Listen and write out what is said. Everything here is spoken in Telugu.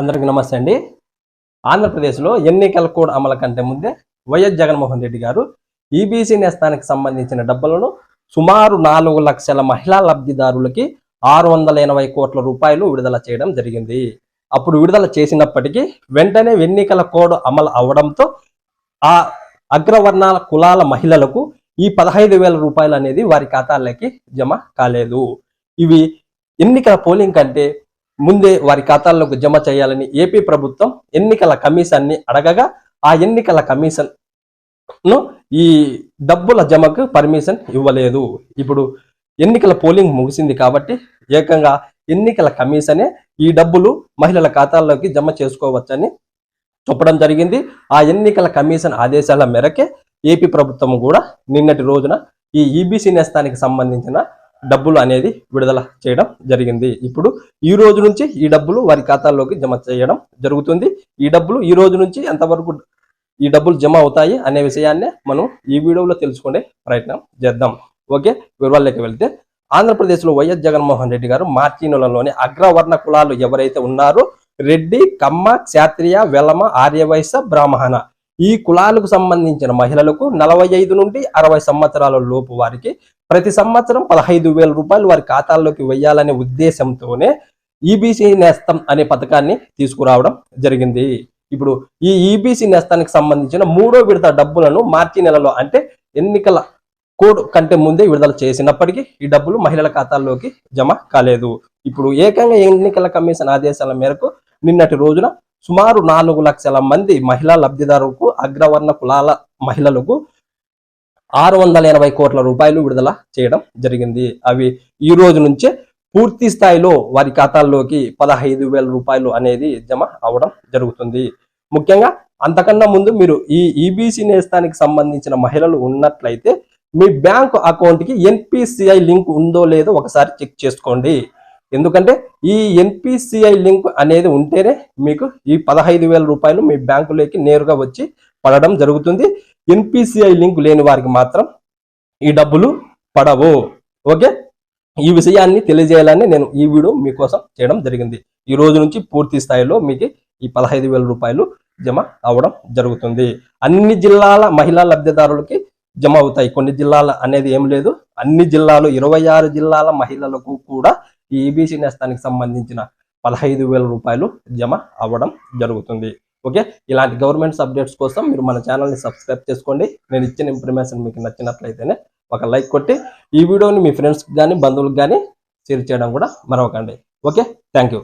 అందరికీ నమస్తే అండి. ఆంధ్రప్రదేశ్లో ఎన్నికల కోడ్ అమలు కంటే ముందే వైఎస్ జగన్మోహన్ రెడ్డి గారు ఈబీసీ నేస్తానికి సంబంధించిన డబ్బులను సుమారు నాలుగు లక్షల మహిళా లబ్ధిదారులకి ఆరు వందల ఎనభై కోట్ల రూపాయలు విడుదల చేయడం జరిగింది. అప్పుడు విడుదల చేసినప్పటికీ వెంటనే ఎన్నికల కోడ్ అమలు అవడంతో ఆ అగ్రవర్ణాల కులాల మహిళలకు ఈ పదహైదు వేల రూపాయలు అనేది వారి ఖాతాలకి జమ కాలేదు. ఇవి ఎన్నికల పోలింగ్ కంటే ముందే వారి ఖాతాల్లోకి జమ చేయాలని ఏపీ ప్రభుత్వం ఎన్నికల కమిషన్ని అడగగా ఆ ఎన్నికల కమిషన్ను ఈ డబ్బుల జమకు పర్మిషన్ ఇవ్వలేదు. ఇప్పుడు ఎన్నికల పోలింగ్ ముగిసింది కాబట్టి ఏకంగా ఎన్నికల కమిషనే ఈ డబ్బులు మహిళల ఖాతాల్లోకి జమ చేసుకోవచ్చని చెప్పడం జరిగింది. ఆ ఎన్నికల కమిషన్ ఆదేశాల మేరకే ఏపీ ప్రభుత్వం కూడా నిన్నటి రోజున ఈ ఈబీసీ నేస్తానికి సంబంధించిన డబ్బులు అనేది విడుదల చేయడం జరిగింది. ఇప్పుడు ఈ రోజు నుంచి ఈ డబ్బులు వారి ఖాతాల్లోకి జమ చేయడం జరుగుతుంది. ఈ డబ్బులు ఈ రోజు నుంచి ఎంతవరకు ఈ డబ్బులు జమ అవుతాయి అనే విషయాన్ని మనం ఈ వీడియోలో తెలుసుకునే ప్రయత్నం చేద్దాం. ఓకే వివరాల్లోకి వెళ్తే ఆంధ్రప్రదేశ్లో వైఎస్ జగన్మోహన్ రెడ్డి గారు మార్చినులలోని అగ్రవర్ణ కులాలు ఎవరైతే ఉన్నారో రెడ్డి కమ్మ క్షాత్రియ వెలమ ఆర్యవైశ్య బ్రాహ్మణ ఈ కులాలకు సంబంధించిన మహిళలకు నలభై ఐదు నుండి అరవై సంవత్సరాల లోపు వారికి ప్రతి సంవత్సరం పదహైదు వేల రూపాయలు వారి ఖాతాల్లోకి వెయ్యాలనే ఉద్దేశంతోనే ఈబీసీ నేస్తం అనే పథకాన్ని తీసుకురావడం జరిగింది. ఇప్పుడు ఈ ఈబీసీ నేస్తానికి సంబంధించిన మూడో విడత డబ్బులను మార్చి నెలలో అంటే ఎన్నికల కోడ్ కంటే ముందే విడుదల చేసినప్పటికీ ఈ డబ్బులు మహిళల ఖాతాల్లోకి జమ కాలేదు. ఇప్పుడు ఏకంగా ఎన్నికల కమిషన్ ఆదేశాల మేరకు నిన్నటి రోజున సుమారు నాలుగు లక్షల మంది మహిళా లబ్ధిదారులకు అగ్రవర్ణ కులాల మహిళలకు ఆరు వందల ఎనభై కోట్ల రూపాయలు విడుదల చేయడం జరిగింది. అవి ఈ రోజు నుంచే పూర్తి స్థాయిలో వారి ఖాతాల్లోకి పదహైదు వేల రూపాయలు అనేది జమ అవడం జరుగుతుంది. ముఖ్యంగా అంతకన్నా ముందు మీరు ఈ ఈబీసీ నేస్తానికి సంబంధించిన మహిళలు ఉన్నట్లయితే మీ బ్యాంకు అకౌంట్కి ఎన్పిసిఐ లింక్ ఉందో లేదో ఒకసారి చెక్ చేసుకోండి. ఎందుకంటే ఈ ఎన్పిసిఐ లింక్ అనేది ఉంటేనే మీకు ఈ పదహైదు వేల రూపాయలు మీ బ్యాంకులోకి నేరుగా వచ్చి పడడం జరుగుతుంది. ఎన్పిసిఐ లింక్ లేని వారికి మాత్రం ఈ డబ్బులు పడవు. ఓకే? ఈ విషయాన్ని తెలియజేయాలని నేను ఈ వీడియో మీకోసం చేయడం జరిగింది. ఈ రోజు నుంచి పూర్తి స్థాయిలో మీకు ఈ పదహైదు వేల రూపాయలు జమ అవ్వడం జరుగుతుంది. అన్ని జిల్లాల మహిళా లబ్ధిదారులకి జమ అవుతాయి. కొన్ని జిల్లాల అనేది ఏం లేదు. అన్ని జిల్లాలు ఇరవై ఆరు జిల్లాల మహిళలకు కూడా ఈ ఈబీసీ నేస్తానికి సంబంధించిన పదహైదు వేల రూపాయలు జమ అవ్వడం జరుగుతుంది. ఓకే? ఇలాంటి గవర్నమెంట్స్ అప్డేట్స్ కోసం మీరు మన ఛానల్ని సబ్స్క్రైబ్ చేసుకోండి. నేను ఇచ్చిన ఇన్ఫర్మేషన్ మీకు నచ్చినట్లయితేనే ఒక లైక్ కొట్టి ఈ వీడియోని మీ ఫ్రెండ్స్కి కానీ బంధువులకు కానీ షేర్ చేయడం కూడా మరవకండి. ఓకే? Thank you.